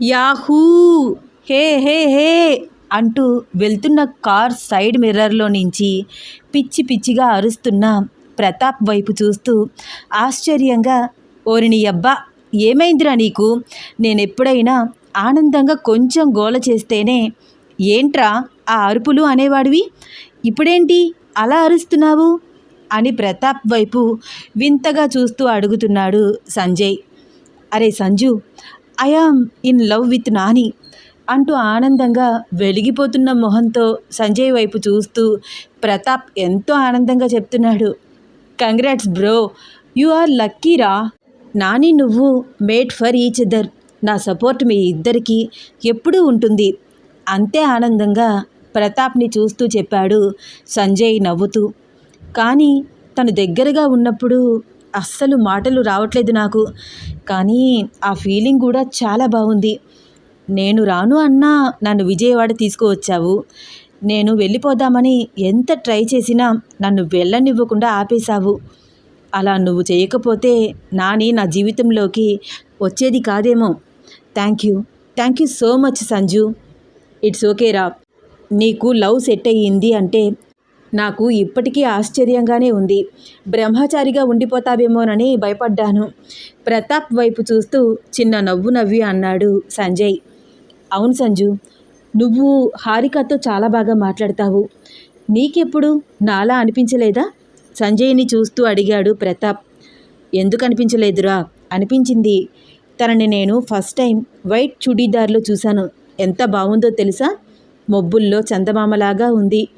Yahoo! Hey hey hey! అంటూ వెళ్తున్న car side మిర్రర్లో నుంచి పిచ్చి పిచ్చిగా అరుస్తున్న ప్రతాప్ వైపు చూస్తూ ఆశ్చర్యంగా ఓరిని అబ్బా ఏమైందిరా నీకు? నేనెప్పుడైనా ఆనందంగా కొంచెం గోల చేస్తేనే ఏంట్రా ఆ అరుపులు అనేవాడివి? ఇప్పుడేంటి అలా అరుస్తున్నావు? అని ప్రతాప్ వైపు వింతగా చూస్తూ అడుగుతున్నాడు సంజయ్. అరే Sanju I am in love with Nani అంటూ ఆనందంగా వెలిగిపోతున్న మొహంతో సంజయ్ వైపు చూస్తూ ప్రతాప్ ఎంతో ఆనందంగా చెప్తున్నాడు. కంగ్రాట్స్ బ్రో యు ఆర్ లక్కీరా నాని నువ్వు మేడ్ ఫర్ ఈచ్ అదర్ నా సపోర్ట్ మీ ఇద్దరికీ ఎప్పుడూ ఉంటుంది. అంతే ఆనందంగా ప్రతాప్ని చూస్తూ చెప్పాడు సంజయ్ నవ్వుతూ. కానీ తను దగ్గరగా ఉన్నప్పుడు అస్సలు మాటలు రావట్లేదు నాకు. కానీ ఆ ఫీలింగ్ కూడా చాలా బాగుంది. నేను రాను అన్నా నన్ను విజయవాడ తీసుకువచ్చావు. నేను వెళ్ళిపోదామని ఎంత ట్రై చేసినా నన్ను వెళ్ళనివ్వకుండా ఆపేశావు. అలా నువ్వు చేయకపోతే నాని నా జీవితంలోకి వచ్చేది కాదేమో. Thank you. Thank you so much Sanju. It's okay రా. నీకు లవ్ సెట్ అయ్యింది అంటే నాకు ఇప్పటికీ ఆశ్చర్యంగానే ఉంది. బ్రహ్మచారిగా ఉండిపోతావేమోనని భయపడ్డాను. ప్రతాప్ వైపు చూస్తూ చిన్న నవ్వు నవ్వి అన్నాడు సంజయ్. అవును సంజు నువ్వు హారికతో చాలా బాగా మాట్లాడతావు. నీకెప్పుడు నాలా అనిపించలేదా? సంజయ్ని చూస్తూ అడిగాడు ప్రతాప్. ఎందుకు అనిపించలేదురా? అనిపించింది. తనని నేను ఫస్ట్ టైం వైట్ చుడీదార్లో చూశాను. ఎంత బాగుందో తెలుసా? మొబ్బుల్లో చందమామలాగా ఉంది.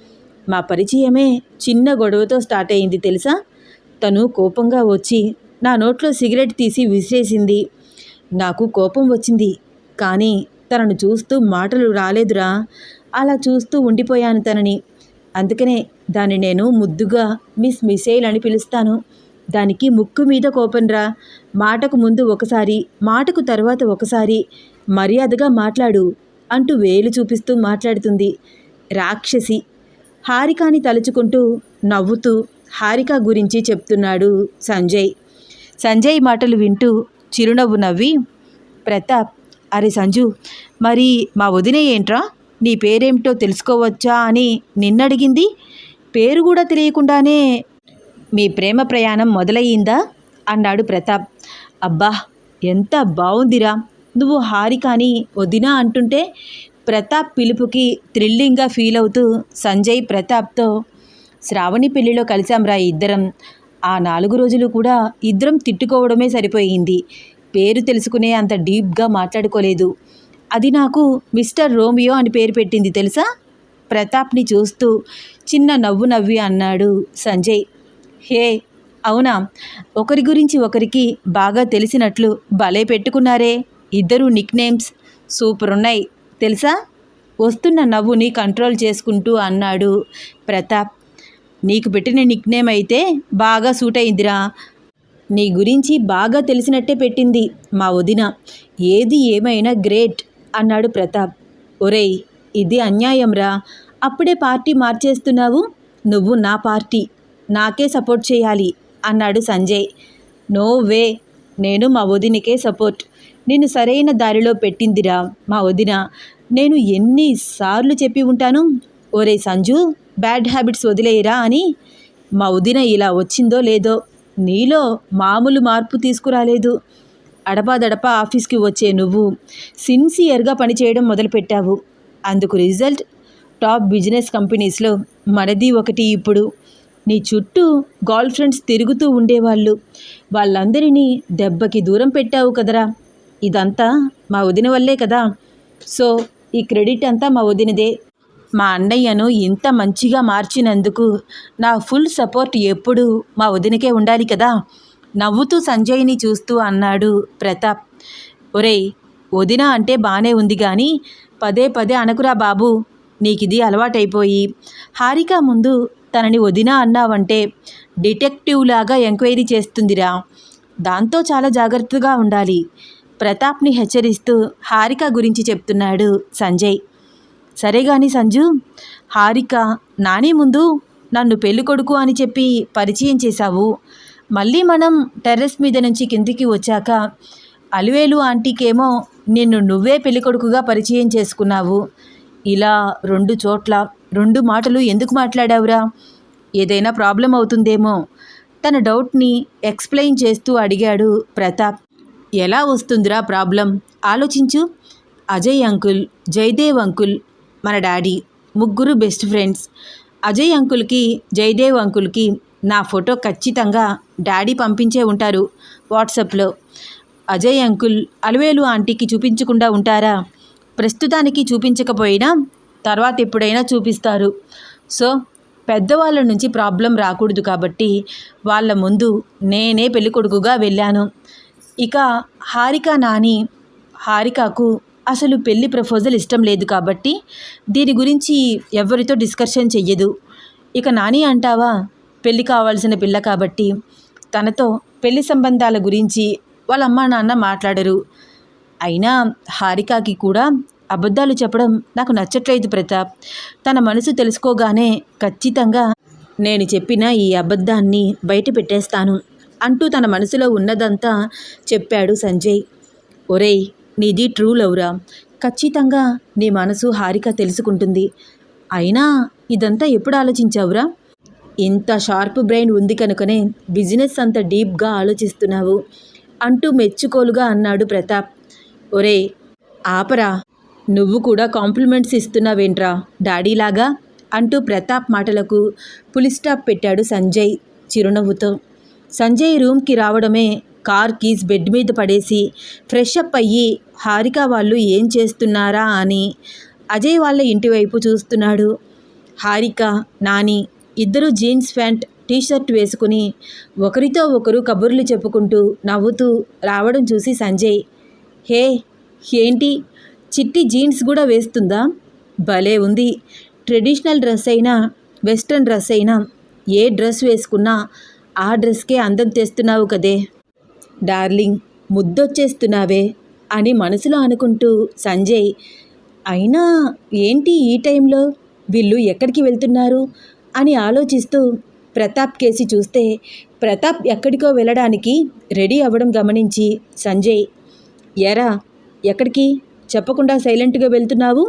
మా పరిచయమే చిన్న గొడవతో స్టార్ట్ అయింది తెలుసా? తను కోపంగా వచ్చి నా నోట్లో సిగరెట్ తీసి విసిరేసింది. నాకు కోపం వచ్చింది కానీ తనను చూస్తూ మాటలు రాలేదురా. అలా చూస్తూ ఉండిపోయాను తనని. అందుకనే దాన్ని నేను ముద్దుగా మిస్ మిసైల్ అని పిలుస్తాను. దానికి ముక్కు మీద కోపంరా. మాటకు ముందు ఒకసారి మాటకు తర్వాత ఒకసారి మర్యాదగా మాట్లాడు అంటూ వేలు చూపిస్తూ మాట్లాడుతుంది. రాక్షసి హారికాని తలుచుకుంటూ నవ్వుతూ హారిక గురించి చెప్తున్నాడు సంజయ్. సంజయ్ మాటలు వింటూ చిరునవ్వు నవ్వి ప్రతాప్ అరే సంజు మరి మా వదిన ఏంట్రా? నీ పేరేమిటో తెలుసుకోవచ్చా అని నిన్నడిగింది? పేరు కూడా తెలియకుండానే మీ ప్రేమ ప్రయాణం మొదలయ్యిందా అన్నాడు ప్రతాప్. అబ్బా ఎంత బాగుందిరా నువ్వు హారికాని వదినా అంటుంటే ప్రతాప్ పిలుపుకి థ్రిల్లింగ్గా ఫీల్ అవుతూ సంజయ్ ప్రతాప్తో శ్రావణి పెళ్ళిలో కలిశాంరా ఇద్దరం. ఆ నాలుగు రోజులు కూడా ఇద్దరం తిట్టుకోవడమే సరిపోయింది. పేరు తెలుసుకునే అంత డీప్గా మాట్లాడుకోలేదు. అది నాకు మిస్టర్ రోమియో అని పేరు పెట్టింది తెలుసా ప్రతాప్ని చూస్తూ చిన్న నవ్వు నవ్వి అన్నాడు సంజయ్. హే అవునా? ఒకరి గురించి ఒకరికి బాగా తెలిసినట్లు భలే పెట్టుకున్నారే. ఇద్దరు నిక్ నేమ్స్ సూపర్ ఉన్నాయి తెలుసా? వస్తున్న నవ్వుని కంట్రోల్ చేసుకుంటూ అన్నాడు ప్రతాప్. నీకు పెట్టిన నిక్నేమ్ అయితే బాగా సూట్ అయిందిరా. నీ గురించి బాగా తెలిసినట్టే పెట్టింది మా వదిన. ఏది ఏమైనా గ్రేట్ అన్నాడు ప్రతాప్. ఒరేయ్ ఇది అన్యాయంరా. అప్పుడే పార్టీ మార్చేస్తున్నావు? నువ్వు నా పార్టీ. నాకే సపోర్ట్ చేయాలి అన్నాడు సంజయ్. No way. నేను మా వదినకే సపోర్ట్. నేను సరైన దారిలో పెట్టిందిరా మా వదిన. నేను ఎన్నిసార్లు చెప్పి ఉంటాను? ఓరే సంజు బ్యాడ్ హ్యాబిట్స్ వదిలేయరా అని. మా వదిన ఇలా వచ్చిందో లేదో నీలో మామూలు మార్పు తీసుకురాలేదు. అడపాదడప ఆఫీస్కి వచ్చే నువ్వు సిన్సియర్గా పనిచేయడం మొదలుపెట్టావు. అందుకు రిజల్ట్? టాప్ బిజినెస్ కంపెనీస్లో మనది ఒకటి ఇప్పుడు. నీ చుట్టూ గర్ల్ ఫ్రెండ్స్ తిరుగుతూ ఉండేవాళ్ళు. వాళ్ళందరినీ దెబ్బకి దూరం పెట్టావు కదరా. ఇదంతా మా వదిన వల్లే కదా. సో ఈ క్రెడిట్ అంతా మా వదినదే. మా అన్నయ్యను ఇంత మంచిగా మార్చినందుకు నా ఫుల్ సపోర్ట్ ఎప్పుడూ మా వదినకే ఉండాలి కదా. నవ్వుతూ సంజయ్ని చూస్తూ అన్నాడు ప్రతాప్. ఒరేయ్ వదిన అంటే బాగానే ఉంది కానీ పదే పదే అనకురా బాబు నీకిది అలవాటైపోయి. హారిక ముందు తనని వదిన అన్నావంటే డిటెక్టివ్ లాగా ఎంక్వైరీ చేస్తుందిరా. దాంతో చాలా జాగ్రత్తగా ఉండాలి. ప్రతాప్ని హెచ్చరిస్తూ హారిక గురించి చెప్తున్నాడు సంజయ్. సరే గాని సంజు హారిక నాని ముందు నన్ను పెళ్ళి కొడుకు అని చెప్పి పరిచయం చేశావు. మళ్ళీ మనం టెర్రస్ మీద నుంచి కిందికి వచ్చాక అలివేలు ఆంటీకేమో నిన్ను నువ్వే పెళ్ళి కొడుకుగా పరిచయం చేసుకున్నావు. ఇలా రెండు చోట్ల రెండు మాటలు ఎందుకు మాట్లాడావురా? ఏదైనా ప్రాబ్లం అవుతుందేమో? తన డౌట్ని ఎక్స్ప్లెయిన్ చేస్తూ అడిగాడు ప్రతాప్. ఎలా వస్తుందిరా ప్రాబ్లం? ఆలోచించు. అజయ్ అంకుల్ జయదేవ్ అంకుల్ మన డాడీ ముగ్గురు బెస్ట్ ఫ్రెండ్స్. అజయ్ అంకుల్కి జయదేవ్ అంకుల్కి నా ఫోటో ఖచ్చితంగా డాడీ పంపించే ఉంటారు వాట్సాప్లో. అజయ్ అంకుల్ అలవేలు ఆంటీకి చూపించకుండా ఉంటారా? ప్రస్తుతానికి చూపించకపోయినా తర్వాత ఎప్పుడైనా చూపిస్తారు. సో పెద్దవాళ్ళ నుంచి ప్రాబ్లం రాకూడదు కాబట్టి వాళ్ళ ముందు నేనే పెళ్ళికొడుకుగా వెళ్ళాను. ఇక హారిక నాని హారికకు అసలు పెళ్ళి ప్రపోజల్ ఇష్టం లేదు కాబట్టి దీని గురించి ఎవరితో డిస్కషన్ చెయ్యదు. ఇక నాని అంటావా పెళ్ళి కావాల్సిన పిల్ల కాబట్టి తనతో పెళ్ళి సంబంధాల గురించి వాళ్ళ అమ్మా నాన్న మాట్లాడరు. అయినా హారికకి కూడా అబద్ధాలు చెప్పడం నాకు నచ్చట్లేదు ప్రతాప్. తన మనసు తెలుసుకోగానే ఖచ్చితంగా నేను చెప్పిన ఈ అబద్ధాన్ని బయట పెట్టేస్తాను. అంటూ తన మనసులో ఉన్నదంతా చెప్పాడు సంజయ్. ఒరేయ్ నీది ట్రూ లవ్రా? ఖచ్చితంగా నీ మనసు హారిక తెలుసుకుంటుంది. అయినా ఇదంతా ఎప్పుడు ఆలోచించావురా? ఇంత షార్ప్ బ్రెయిన్ ఉంది కనుకనే బిజినెస్ అంత డీప్గా ఆలోచిస్తున్నావు అంటూ మెచ్చుకోలుగా అన్నాడు ప్రతాప్. ఒరే ఆపరా. నువ్వు కూడా కాంప్లిమెంట్స్ ఇస్తున్నావేంట్రా డాడీలాగా? అంటూ ప్రతాప్ మాటలకు పులి స్టాప్ పెట్టాడు సంజయ్ చిరునవ్వుతో. సంజయ్ రూమ్కి రావడమే కార్ కీస్ బెడ్ మీద పడేసి ఫ్రెష్ అప్ అయ్యి హారిక వాళ్ళు ఏం చేస్తున్నారా? అని అజయ్ వాళ్ళ ఇంటి వైపు చూస్తున్నాడు. హారిక నాని ఇద్దరు జీన్స్ ప్యాంట్ టీషర్ట్ వేసుకుని ఒకరితో ఒకరు కబుర్లు చెప్పుకుంటూ నవ్వుతూ రావడం చూసి సంజయ్ హే ఏంటి? చిట్టి జీన్స్ కూడా వేస్తుందా? భలే ఉంది. ట్రెడిషనల్ డ్రెస్ అయినా వెస్ట్రన్ డ్రెస్ అయినా ఏ డ్రెస్ వేసుకున్నా ఆ డ్రెస్కే అందం తెస్తున్నావు కదే. డార్లింగ్ ముద్దొచ్చేస్తున్నావే అని మనసులో అనుకుంటూ సంజయ్ అయినా ఏంటి ఈ టైంలో? వీళ్ళు ఎక్కడికి వెళ్తున్నారు? అని ఆలోచిస్తూ ప్రతాప్ కేసి చూస్తే ప్రతాప్ ఎక్కడికో వెళ్ళడానికి రెడీ అవ్వడం గమనించి సంజయ్ ఎరా ఎక్కడికి? చెప్పకుండా సైలెంట్గా వెళ్తున్నావు?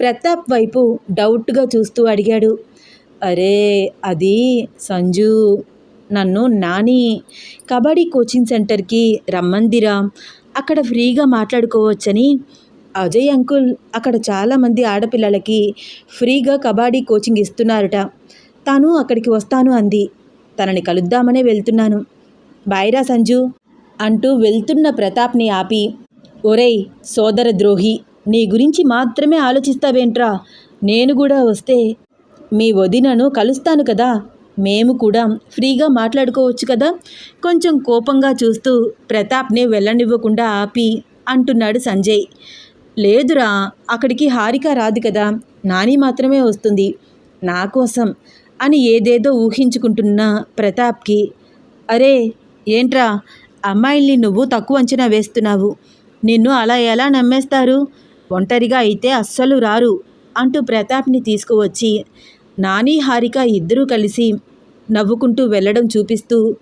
ప్రతాప్ వైపు డౌట్గా చూస్తూ అడిగాడు. అరే అది సంజు నన్ను నాని కబడ్డీ కోచింగ్ సెంటర్కి రమ్మందిరా. అక్కడ ఫ్రీగా మాట్లాడుకోవచ్చని. అజయ్ అంకుల్ అక్కడ చాలామంది ఆడపిల్లలకి ఫ్రీగా కబడ్డీ కోచింగ్ ఇస్తున్నారట. తాను అక్కడికి వస్తాను అంది. తనని కలుద్దామనే వెళ్తున్నాను. బాయ్రా సంజు అంటూ వెళ్తున్న ప్రతాప్ని ఆపి. ఒరేయ్ సోదర ద్రోహి నీ గురించి మాత్రమే ఆలోచిస్తావేంట్రా? నేను కూడా వస్తే మీ వదినను కలుస్తాను కదా. మేము కూడా ఫ్రీగా మాట్లాడుకోవచ్చు కదా? కొంచెం కోపంగా చూస్తూ ప్రతాప్ని వెళ్ళనివ్వకుండా ఆపి అంటున్నాడు సంజయ్. లేదురా అక్కడికి హారిక రాదు కదా. నాని మాత్రమే వస్తుంది. నా కోసం అని ఏదేదో ఊహించుకుంటున్న ప్రతాప్కి అరే ఏంట్రా అమ్మాయిల్ని నువ్వు తక్కువ అంచనా వేస్తున్నావు. నిన్ను అలా ఎలా నమ్మేస్తారు? ఒంటరిగా అయితే అస్సలు రారు అంటూ ప్రతాప్ని తీసుకువచ్చి నాని హారిక ఇద్దరూ కలిసి నవ్వుకుంటూ వెళ్ళడం చూపిస్తూ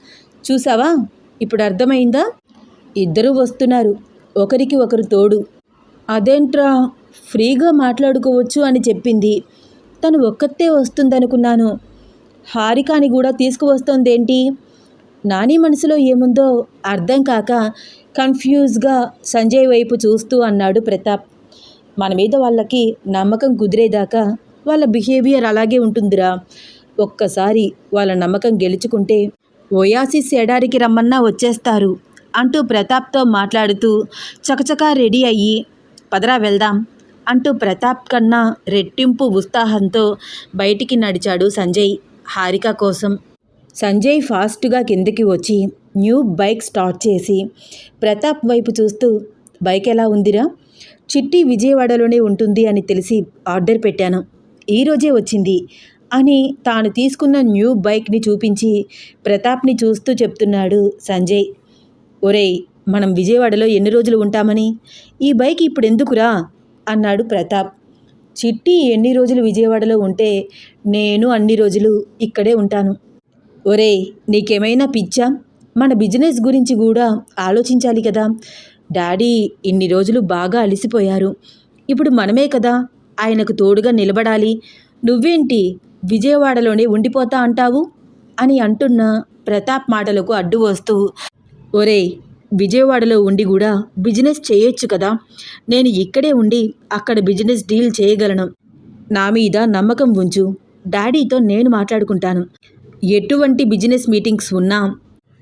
చూసావా? ఇప్పుడు అర్థమైందా? ఇద్దరూ వస్తున్నారు. ఒకరికి ఒకరు తోడు. అదేంట్రా? ఫ్రీగా మాట్లాడుకోవచ్చు అని చెప్పింది. తను ఒక్కతే వస్తుందనుకున్నాను. హారికాని కూడా తీసుకువస్తోందేంటి? నాని మనసులో ఏముందో అర్థం కాక కన్ఫ్యూజ్గా సంజయ్ వైపు చూస్తూ అన్నాడు ప్రతాప్. మన మీద వాళ్ళకి నమ్మకం కుదిరేదాకా వాళ్ళ బిహేవియర్ అలాగే ఉంటుందిరా. ఒక్కసారి వాళ్ళ నమ్మకం గెలుచుకుంటే ఒయాసిస్ ఎడారికి రమ్మన్నా వచ్చేస్తారు అంటూ ప్రతాప్తో మాట్లాడుతూ చకచకా రెడీ అయ్యి పదరా వెళ్దాం అంటూ ప్రతాప్ కన్నా రెట్టింపు ఉత్సాహంతో బయటికి నడిచాడు సంజయ్ హారిక కోసం. సంజయ్ ఫాస్ట్గా కిందికి వచ్చి న్యూ బైక్ స్టార్ట్ చేసి ప్రతాప్ వైపు చూస్తూ బైక్ ఎలా ఉందిరా? చిట్టి విజయవాడలోనే ఉంటుంది అని తెలిసి ఆర్డర్ పెట్టాను. ఈరోజే వచ్చింది. అని తాను తీసుకున్న న్యూ బైక్ని చూపించి ప్రతాప్ని చూస్తూ చెప్తున్నాడు సంజయ్. ఒరేయ్ మనం విజయవాడలో ఎన్ని రోజులు ఉంటామని? ఈ బైక్ ఇప్పుడు ఎందుకురా? అన్నాడు ప్రతాప్. చిట్టి ఎన్ని రోజులు విజయవాడలో ఉంటే నేను అన్ని రోజులు ఇక్కడే ఉంటాను. ఒరేయ్ నీకేమైనా పిచ్చా? మన బిజినెస్ గురించి కూడా ఆలోచించాలి కదా. డాడీ ఇన్ని రోజులు బాగా అలసిపోయారు. ఇప్పుడు మనమే కదా ఆయనకు తోడుగా నిలబడాలి. నువ్వేంటి విజయవాడలోనే ఉండిపోతా అంటావు? అని అంటున్న ప్రతాప్ మాటలకు అడ్డు వస్తూ ఒరేయ్ విజయవాడలో ఉండి కూడా బిజినెస్ చేయొచ్చు కదా. నేను ఇక్కడే ఉండి అక్కడ బిజినెస్ డీల్ చేయగలను. నా మీద నమ్మకం ఉంచు. డాడీతో నేను మాట్లాడుకుంటాను. ఎటువంటి బిజినెస్ మీటింగ్స్ ఉన్నా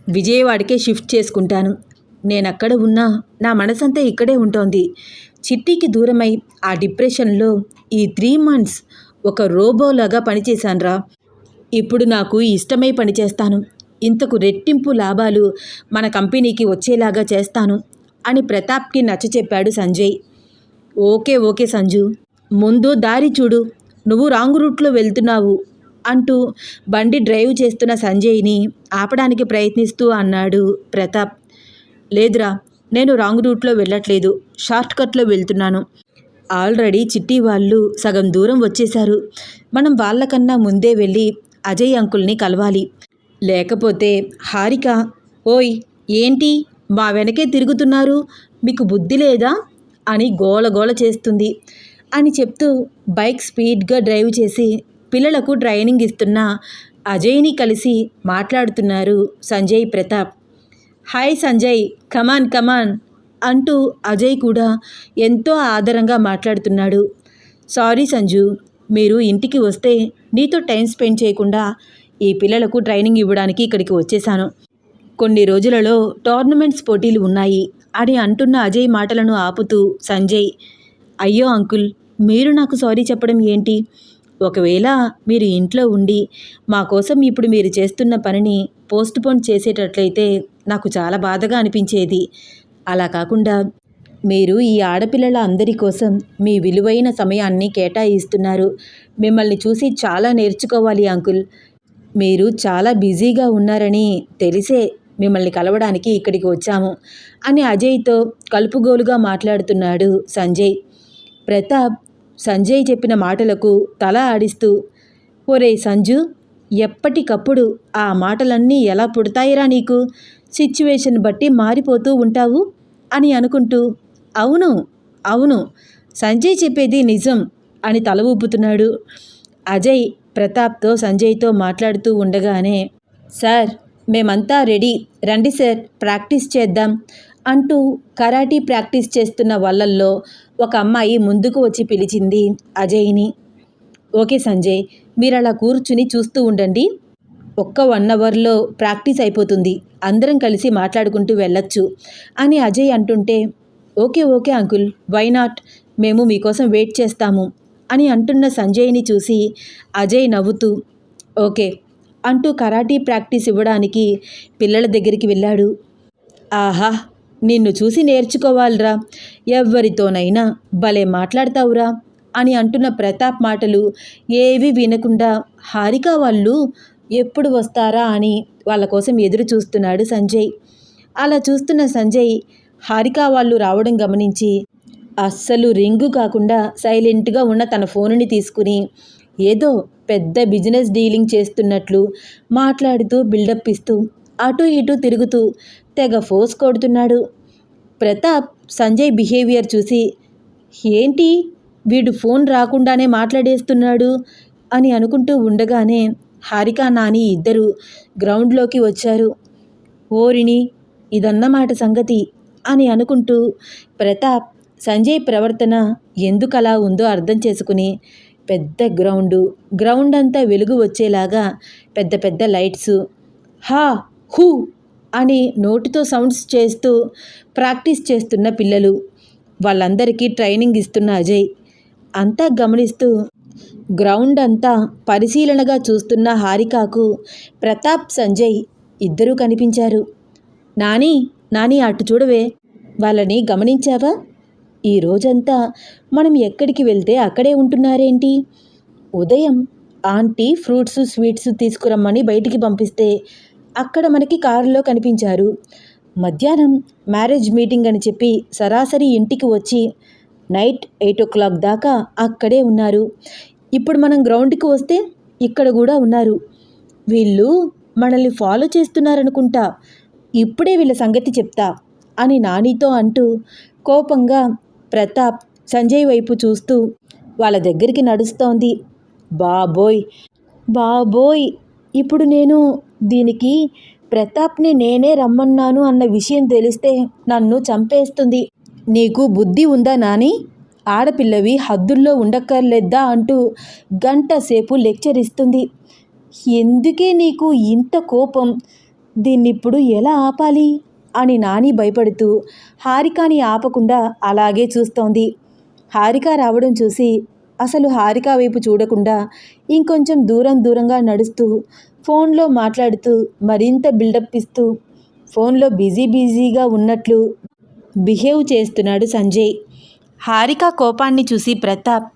విజయవాడకే షిఫ్ట్ చేసుకుంటాను. నేను అక్కడ ఉన్నా నా మనసంతా ఇక్కడే ఉంటోంది. చిట్టికి దూరమై ఆ డిప్రెషన్లో ఈ త్రీ మంత్స్ ఒక రోబోలాగా పనిచేశానురా. ఇప్పుడు నాకు ఇష్టమై పనిచేస్తాను. ఇంతకు రెట్టింపు లాభాలు మన కంపెనీకి వచ్చేలాగా చేస్తాను అని ప్రతాప్కి నచ్చచెప్పాడు సంజయ్. Okay okay Sanju. ముందు దారి చూడు. నువ్వు రాంగ్ రూట్లో వెళ్తున్నావు అంటూ బండి డ్రైవ్ చేస్తున్న సంజయ్ని ఆపడానికి ప్రయత్నిస్తూ అన్నాడు ప్రతాప్. లేదురా నేను రాంగ్ రూట్లో వెళ్ళట్లేదు. షార్ట్ కట్లో వెళ్తున్నాను. ఆల్రెడీ చిట్టి వాళ్ళు సగం దూరం వచ్చేశారు. మనం వాళ్ళకన్నా ముందే వెళ్ళి అజయ్ అంకుల్ని కలవాలి. లేకపోతే హారిక ఓయ్ ఏంటి? మా వెనకే తిరుగుతున్నారు. మీకు బుద్ధి లేదా? అని గోల గోల చేస్తుంది. అని చెప్తూ బైక్ స్పీడ్గా డ్రైవ్ చేసి పిల్లలకు ట్రైనింగ్ ఇస్తున్న అజయ్ని కలిసి మాట్లాడుతున్నారు Sanjay Pratap. Hi Sanjay come on come on. అంటూ అజయ్ కూడా ఎంతో ఆదరంగా మాట్లాడుతున్నాడు. సారీ సంజు మీరు ఇంటికి వస్తే నీతో టైం స్పెండ్ చేయకుండా ఈ పిల్లలకు ట్రైనింగ్ ఇవ్వడానికి ఇక్కడికి వచ్చేసాను కొన్ని రోజులలో టోర్నమెంట్స్ పోటీలు ఉన్నాయి అని అంటున్న అజయ్ మాటలను ఆపుతూ సంజయ్ అయ్యో అంకుల్ మీరు నాకు సారీ చెప్పడం ఏంటి? ఒకవేళ మీరు ఇంట్లో ఉండి మా కోసం ఇప్పుడు మీరు చేస్తున్న పనిని పోస్ట్పోన్ చేసేటట్లయితే నాకు చాలా బాధగా అనిపించేది. అలా కాకుండా మీరు ఈ ఆడపిల్లల అందరి కోసం మీ విలువైన సమయాన్ని కేటాయిస్తున్నారు. మిమ్మల్ని చూసి చాలా నేర్చుకోవాలి అంకుల్. మీరు చాలా బిజీగా ఉన్నారని తెలిసే మిమ్మల్ని కలవడానికి ఇక్కడికి వచ్చాము అని అజయ్తో కలుపుగోలుగా మాట్లాడుతున్నాడు సంజయ్. ప్రతాప్ సంజయ్ చెప్పిన మాటలకు తల ఆడిస్తూ ఒరే సంజు ఎప్పటికప్పుడు ఆ మాటలన్నీ ఎలా పుడతాయిరా నీకు? సిచ్యువేషన్ బట్టి మారిపోతూ ఉంటావు. అని అనుకుంటూ అవును అవును సంజయ్ చెప్పేది నిజం అని తల ఊపుతున్నాడు. అజయ్ ప్రతాప్తో సంజయ్తో మాట్లాడుతూ ఉండగానే సార్ మేమంతా రెడీ. రండి సార్ ప్రాక్టీస్ చేద్దాం అంటూ కరాటీ ప్రాక్టీస్ చేస్తున్న వాళ్ళల్లో ఒక అమ్మాయి ముందుకు వచ్చి పిలిచింది అజయ్ని. ఓకే సంజయ్ మీరు అలా కూర్చుని చూస్తూ ఉండండి. ఒక్క వన్ అవర్లో ప్రాక్టీస్ అయిపోతుంది. అందరం కలిసి మాట్లాడుకుంటూ వెళ్ళొచ్చు అని అజయ్ అంటుంటే okay okay uncle why not? మేము మీకోసం వెయిట్ చేస్తాము అని అంటున్న సంజయ్ని చూసి అజయ్ నవ్వుతూ ఓకే అంటూ కరాటీ ప్రాక్టీస్ ఇవ్వడానికి పిల్లల దగ్గరికి వెళ్ళాడు. ఆహా! నిన్ను చూసి నేర్చుకోవాలిరా. ఎవరితోనైనా భలే మాట్లాడతావురా అని అంటున్న ప్రతాప్ మాటలు ఏవి వినకుండా హారిక వాళ్ళు ఎప్పుడు వస్తారా అని వాళ్ళ కోసం ఎదురు చూస్తున్నాడు సంజయ్. అలా చూస్తున్న సంజయ్ హారిక వాళ్ళు రావడం గమనించి అస్సలు రింగు కాకుండా సైలెంట్గా ఉన్న తన ఫోనుని తీసుకుని ఏదో పెద్ద బిజినెస్ డీలింగ్ చేస్తున్నట్లు మాట్లాడుతూ బిల్డప్ ఇస్తూ అటు ఇటు తిరుగుతూ తెగ ఫోర్స్ కొడుతున్నాడు. ప్రతాప్ సంజయ్ బిహేవియర్ చూసి ఏంటి వీడు ఫోన్ రాకుండానే మాట్లాడేస్తున్నాడు? అని అనుకుంటూ ఉండగానే హారిక నాని ఇద్దరు గ్రౌండ్లోకి వచ్చారు. ఓరిని ఇదన్నమాట సంగతి అని అనుకుంటూ ప్రతాప్ సంజయ్ ప్రవర్తన ఎందుకలా ఉందో అర్థం చేసుకుని పెద్ద గ్రౌండు గ్రౌండ్ అంతా వెలుగు వచ్చేలాగా పెద్ద పెద్ద లైట్స్ హా హూ అని నోటితో సౌండ్స్ చేస్తూ ప్రాక్టీస్ చేస్తున్న పిల్లలు. వాళ్ళందరికీ ట్రైనింగ్ ఇస్తున్న అజయ్. అంతా గమనిస్తూ గ్రౌండ్ అంతా పరిశీలనగా చూస్తున్న హారికాకు ప్రతాప్ సంజయ్ ఇద్దరూ కనిపించారు. నాని నాని అటు చూడవే. వాళ్ళని గమనించావా? ఈ రోజంతా మనం ఎక్కడికి వెళ్తే అక్కడే ఉంటున్నారేంటి? ఉదయం ఆంటీ ఫ్రూట్స్ స్వీట్స్ తీసుకురమ్మని బయటికి పంపిస్తే అక్కడ మనకి కారులో కనిపించారు. మధ్యాహ్నం మ్యారేజ్ మీటింగ్ అని చెప్పి సరాసరి ఇంటికి వచ్చి నైట్ ఎయిట్ ఓ క్లాక్ దాకా అక్కడే ఉన్నారు. ఇప్పుడు మనం గ్రౌండ్కి వస్తే ఇక్కడ కూడా ఉన్నారు. వీళ్ళు మనల్ని ఫాలో చేస్తున్నారనుకుంటా. ఇప్పుడే వీళ్ళ సంగతి చెప్తా అని నానితో అంటూ కోపంగా ప్రతాప్ సంజయ్ వైపు చూస్తూ వాళ్ళ దగ్గరికి నడుస్తోంది. బాబోయ్! బాబోయ్! ఇప్పుడు నేను దీనికి ప్రతాప్ని నేనే రమ్మన్నాను అన్న విషయం తెలిస్తే నన్ను చంపేస్తుంది. నీకు బుద్ధి ఉందా నాని? ఆడపిల్లవి హద్దుల్లో ఉండక్కర్లేద్దా అంటూ గంట సేపు లెక్చర్ ఇస్తుంది ఎందుకే నీకు ఇంత కోపం? దీన్నిప్పుడు ఎలా ఆపాలి? అని నాని భయపడుతూ హారికాని ఆపకుండా అలాగే చూస్తోంది. హారిక రావడం చూసి అసలు హారిక వైపు చూడకుండా ఇంకొంచెం దూరం దూరంగా నడుస్తూ ఫోన్లో మాట్లాడుతూ మరింత బిల్డప్ ఇస్తూ ఫోన్లో బిజీ బిజీగా ఉన్నట్లు బిహేవ్ చేస్తున్నాడు సంజయ్. హారిక కోపాన్ని చూసి ప్రతాప్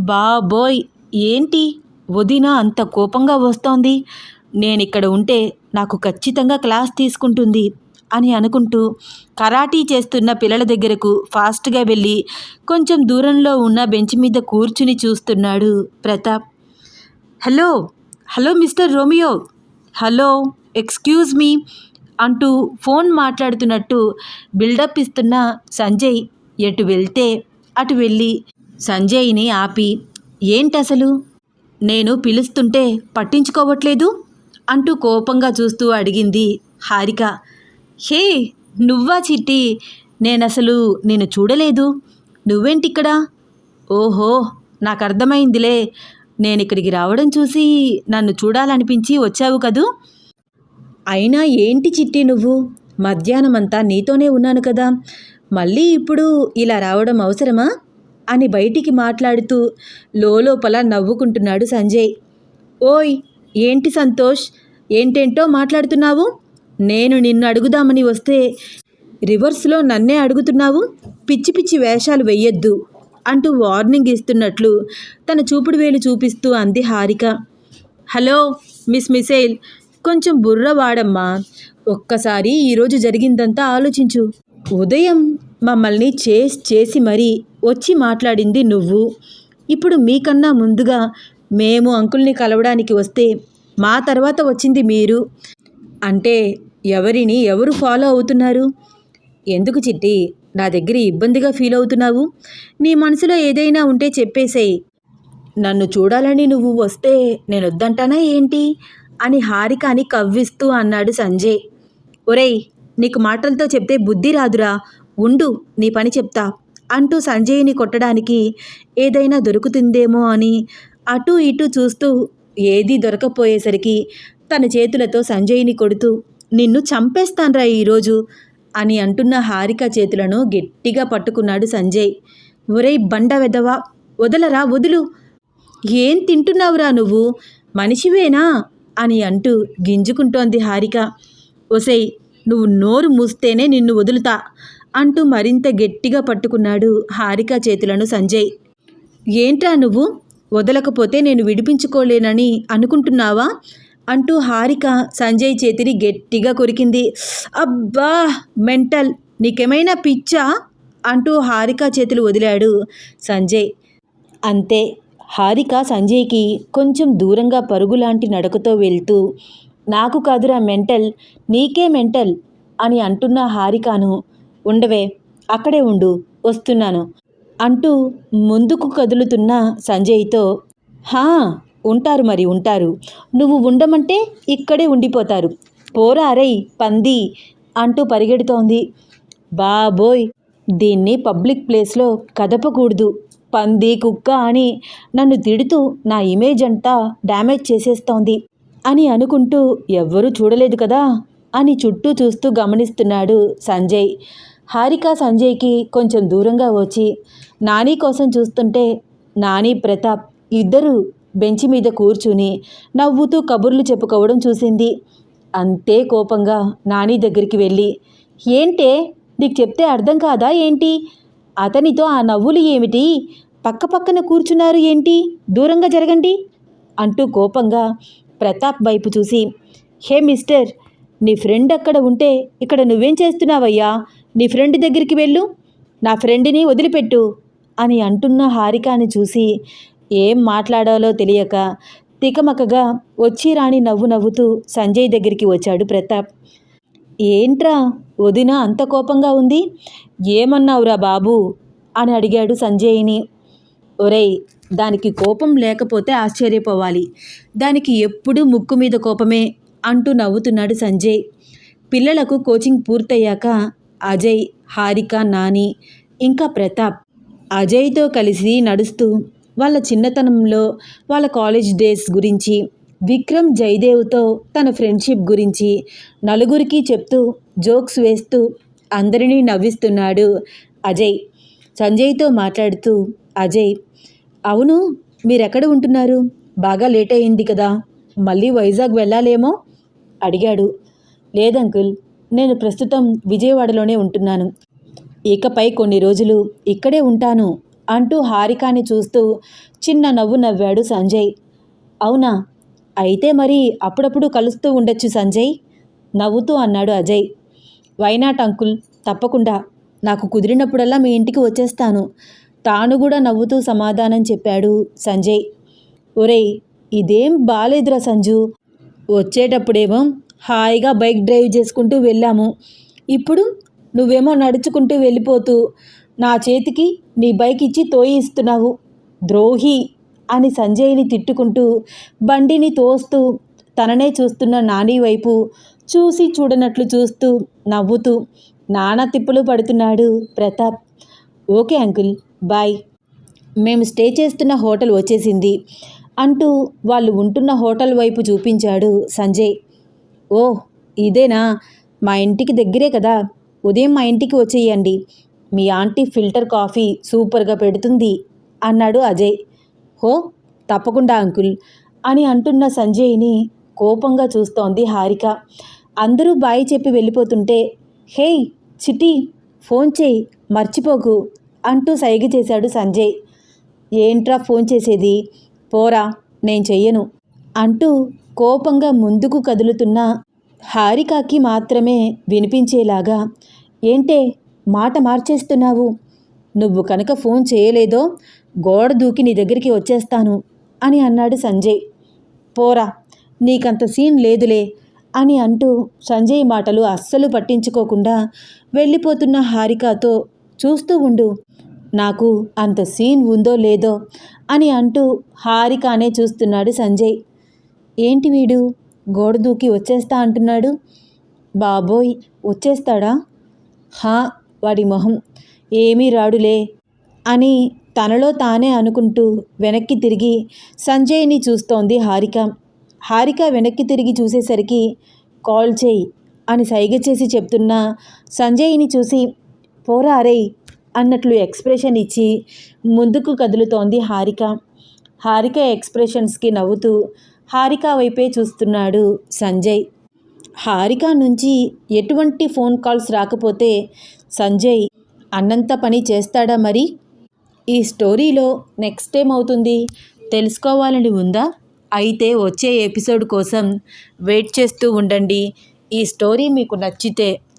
బాబోయ్ ఏంటి? వదిన అంత కోపంగా వస్తోంది. నేనిక్కడ ఉంటే నాకు ఖచ్చితంగా క్లాస్ తీసుకుంటుంది అని అనుకుంటూ కరాటీ చేస్తున్న పిల్లల దగ్గరకు ఫాస్ట్గా వెళ్ళి కొంచెం దూరంలో ఉన్న బెంచ్ మీద కూర్చుని చూస్తున్నాడు Pratap. Hello hello mister Romeo. Hello excuse me అంటూ ఫోన్ మాట్లాడుతున్నట్టు బిల్డప్ ఇస్తున్న సంజయ్ ఎటు వెళ్తే అటు వెళ్ళి సంజయ్ని ఆపి ఏంటసలు? నేను పిలుస్తుంటే పట్టించుకోవట్లేదు? అంటూ కోపంగా చూస్తూ అడిగింది హారిక. హే నువ్వా చిట్టి? నేనసలు నేను చూడలేదు. నువ్వేంటిక్కడ? ఓహో నాకు అర్థమైందిలే నేను ఇక్కడికి రావడం చూసి నన్ను చూడాలనిపించి వచ్చావు కదూ? అయినా ఏంటి చిట్టి నువ్వు? మధ్యాహ్నమంతా నీతోనే ఉన్నాను కదా. మళ్ళీ ఇప్పుడు ఇలా రావడం అవసరమా? అని బయటికి మాట్లాడుతూ లోపల నవ్వుకుంటున్నాడు సంజయ్. ఓయ్ ఏంటి సంతోష్? ఏంటేంటో మాట్లాడుతున్నావు? నేను నిన్ను అడుగుదామని వస్తే రివర్స్లో నన్నే అడుగుతున్నావు? పిచ్చి పిచ్చి వేషాలు వెయ్యొద్దు అంటూ వార్నింగ్ ఇస్తున్నట్లు తన చూపుడు వేలు చూపిస్తూ అంది హారిక. హలో మిస్ మిసైల్ కొంచెం బుర్ర వాడమ్మా ఒక్కసారి ఈరోజు జరిగిందంతా ఆలోచించు. ఉదయం మమ్మల్ని చేసి చేసి మరీ వచ్చి మాట్లాడింది నువ్వు. ఇప్పుడు మీకన్నా ముందుగా మేము అంకుల్ని కలవడానికి వస్తే మా తర్వాత వచ్చింది మీరు. అంటే ఎవరిని ఎవరు ఫాలో అవుతున్నారు? ఎందుకు చిట్టి? నా దగ్గర ఇబ్బందిగా ఫీల్ అవుతున్నావు. నీ మనసులో ఏదైనా ఉంటే చెప్పేసేయ్. నన్ను చూడాలని నువ్వు వస్తే నేను వద్దంటానా ఏంటి? అని హారికాని కవ్విస్తూ అన్నాడు సంజయ్. ఒరేయ్ నీకు మాటలతో చెప్తే బుద్ధి రాదురా. ఉండు నీ పని చెప్తా అంటూ సంజయ్ని కొట్టడానికి ఏదైనా దొరుకుతుందేమో అని అటూ ఇటూ చూస్తూ ఏదీ దొరకపోయేసరికి తన చేతులతో సంజయ్ని కొడుతూ నిన్ను చంపేస్తాన్రా ఈరోజు అని అంటున్న హారిక చేతులను గట్టిగా పట్టుకున్నాడు సంజయ్. ఒరేయ్ బండ వెదవా వదలరా వదులు. ఏం తింటున్నావురా నువ్వు? మనిషివేనా? అని అంటూ గింజుకుంటోంది హారిక. ఒసేయ్ నువ్వు నోరు మూస్తేనే నిన్ను వదులుతా అంటూ మరింత గట్టిగా పట్టుకున్నాడు హారిక చేతులను సంజయ్. ఏంట్రా నువ్వు? వదలకపోతే నేను విడిపించుకోలేనని అనుకుంటున్నావా? అంటూ హారిక సంజయ్ చేతిని గట్టిగా కొరికింది. అబ్బా మెంటల్ నీకేమైనా పిచ్చా? అంటూ హారిక చేతులు వదిలాడు సంజయ్. అంతే హారిక సంజయ్కి కొంచెం దూరంగా పరుగులాంటి నడకతో వెళ్తూ నాకు కాదురా మెంటల్ నీకే మెంటల్ అని అంటున్న హారికాను ఉండవే అక్కడే ఉండు వస్తున్నాను అంటూ ముందుకు కదులుతున్న సంజయ్తో హా ఉంటారు మరి ఉంటారు. నువ్వు ఉండమంటే ఇక్కడే ఉండిపోతారు. పోరా అరై పంది అంటూ పరిగెడుతోంది. బాబోయ్ దీన్ని పబ్లిక్ ప్లేస్లో కదపకూడదు. పంది కుక్క అని నన్ను తిడుతూ నా ఇమేజ్ అంతా డ్యామేజ్ చేసేస్తోంది. అని అనుకుంటూ ఎవ్వరూ చూడలేదు కదా అని చుట్టూ చూస్తూ గమనిస్తున్నాడు సంజయ్. హారిక సంజయ్కి కొంచెం దూరంగా వచ్చి నాని కోసం చూస్తుంటే నాని ప్రతాప్ ఇద్దరు బెంచి మీద కూర్చుని నవ్వుతూ కబుర్లు చెప్పుకోవడం చూసింది. అంతే కోపంగా నాని దగ్గరికి వెళ్ళి ఏంటే నీకు చెప్తే అర్థం కాదా ఏంటి? అతనితో ఆ నవ్వులు ఏమిటి? పక్క పక్కన కూర్చున్నారు ఏంటి? దూరంగా జరగండి అంటూ కోపంగా ప్రతాప్ వైపు చూసి హే మిస్టర్ నీ ఫ్రెండ్ అక్కడ ఉంటే ఇక్కడ నువ్వేం చేస్తున్నావయ్యా? నీ ఫ్రెండ్ దగ్గరికి వెళ్ళు. నా ఫ్రెండ్ని వదిలిపెట్టు అని అంటున్న హారికాని చూసి ఏం మాట్లాడాలో తెలియక తికమకగా వచ్చి రాని నవ్వు నవ్వుతూ సంజయ్ దగ్గరికి వచ్చాడు ప్రతాప్. ఏంట్రా వదిన అంత కోపంగా ఉంది? ఏమన్నావురా బాబు? అని అడిగాడు సంజయ్ని. ఒరేయ్ దానికి కోపం లేకపోతే ఆశ్చర్యపోవాలి. దానికి ఎప్పుడూ ముక్కు మీద కోపమే అంటూ నవ్వుతున్నాడు సంజయ్. పిల్లలకు కోచింగ్ పూర్తయ్యాక అజయ్ హారిక నాని ఇంకా ప్రతాప్ అజయ్తో కలిసి నడుస్తూ వాళ్ళ చిన్నతనంలో వాళ్ళ కాలేజ్ డేస్ గురించి విక్రమ్ జయదేవ్తో తన ఫ్రెండ్షిప్ గురించి నలుగురికి చెప్తూ జోక్స్ వేస్తూ అందరినీ నవ్విస్తున్నాడు అజయ్. సంజయ్తో మాట్లాడుతూ అజయ్ అవును మీరెక్కడ ఉంటున్నారు? బాగా లేట్ అయింది కదా. మళ్ళీ వైజాగ్ వెళ్ళాలేమో? అడిగాడు. లేదంకుల్ నేను ప్రస్తుతం విజయవాడలోనే ఉంటున్నాను. ఇకపై కొన్ని రోజులు ఇక్కడే ఉంటాను అంటూ హారికాని చూస్తూ చిన్న నవ్వు నవ్వాడు సంజయ్. అవునా? అయితే మరి అప్పుడప్పుడు కలుస్తూ ఉండొచ్చు సంజయ్? నవ్వుతూ అన్నాడు అజయ్. వైనాట్ అంకుల్ తప్పకుండా. నాకు కుదిరినప్పుడల్లా మీ ఇంటికి వచ్చేస్తాను. తాను కూడా నవ్వుతూ సమాధానం చెప్పాడు సంజయ్. ఒరేయ్ ఇదేం బాలేదురా సంజు. వచ్చేటప్పుడేమో హాయిగా బైక్ డ్రైవ్ చేసుకుంటూ వెళ్ళాము. ఇప్పుడు నువ్వేమో నడుచుకుంటూ వెళ్ళిపోతూ నా చేతికి నీ బైక్ ఇచ్చి తోయిస్తున్నావు ద్రోహి అని సంజయ్ని తిట్టుకుంటూ బండిని తోస్తూ తననే చూస్తున్న నాని వైపు చూసి చూడనట్లు చూస్తూ నవ్వుతూ నానా తిప్పులు పడుతున్నాడు ప్రతాప్. Okay uncle bye. మేము స్టే చేస్తున్న హోటల్ వచ్చేసింది. అంటూ వాళ్ళు ఉంటున్న హోటల్ వైపు చూపించాడు సంజయ్. ఓ ఇదేనా? మా ఇంటికి దగ్గరే కదా. ఉదయం మా ఇంటికి వచ్చేయండి. మీ ఆంటీ ఫిల్టర్ కాఫీ సూపర్గా పెడుతుంది అన్నాడు అజయ్. హో తప్పకుండా అంకుల్ అని అంటున్న సంజయ్ని కోపంగా చూస్తోంది హారిక. అందరూ బాయ్ చెప్పి వెళ్ళిపోతుంటే హేయ్ చిటి ఫోన్ చేయి మర్చిపోకు. అంటూ సైగ చేశాడు సంజయ్. ఏంట్రా ఫోన్ చేసేది? పోరా నేను చెయ్యను అంటూ కోపంగా ముందుకు కదులుతున్న హారికాకి మాత్రమే వినిపించేలాగా ఏంటే మాట మార్చేస్తున్నావు? నువ్వు కనుక ఫోన్ చేయలేదో గోడ దూకి నీ దగ్గరికి వచ్చేస్తాను అని అన్నాడు సంజయ్. పోరా నీకంత సీన్ లేదులే అని అంటూ సంజయ్ మాటలు అస్సలు పట్టించుకోకుండా వెళ్ళిపోతున్న హారికతో చూస్తూ ఉండు. నాకు అంత సీన్ ఉందో లేదో అని అంటూ హారికానే చూస్తున్నాడు సంజయ్. ఏంటి వీడు? గోడ దూకి వచ్చేస్తా అంటున్నాడు. బాబోయ్ వచ్చేస్తాడా? హా వాడి మొహం. ఏమీ రాడులే అని తనలో తానే అనుకుంటూ వెనక్కి తిరిగి సంజయ్ని చూస్తోంది హారిక. హారిక వెనక్కి తిరిగి చూసేసరికి కాల్ చేయి అని సైగ చేసి చెప్తున్నా సంజయ్ని చూసి పోరా అరే అన్నట్లు ఎక్స్ప్రెషన్ ఇచ్చి ముందుకు కదులుతోంది హారిక. హారిక ఎక్స్ప్రెషన్స్కి నవ్వుతూ హారిక వైపే చూస్తున్నాడు సంజయ్. హారిక నుంచి ఎటువంటి ఫోన్ కాల్స్ రాకపోతే సంజయ్ అన్నంత పని చేస్తాడా మరి? ఈ స్టోరీలో నెక్స్ట్ ఏమవుతుంది తెలుసుకోవాలని ఉందా? అయితే వచ్చే ఎపిసోడ్ కోసం వెయిట్ చేస్తూ ఉండండి. ఈ స్టోరీ మీకు నచ్చితే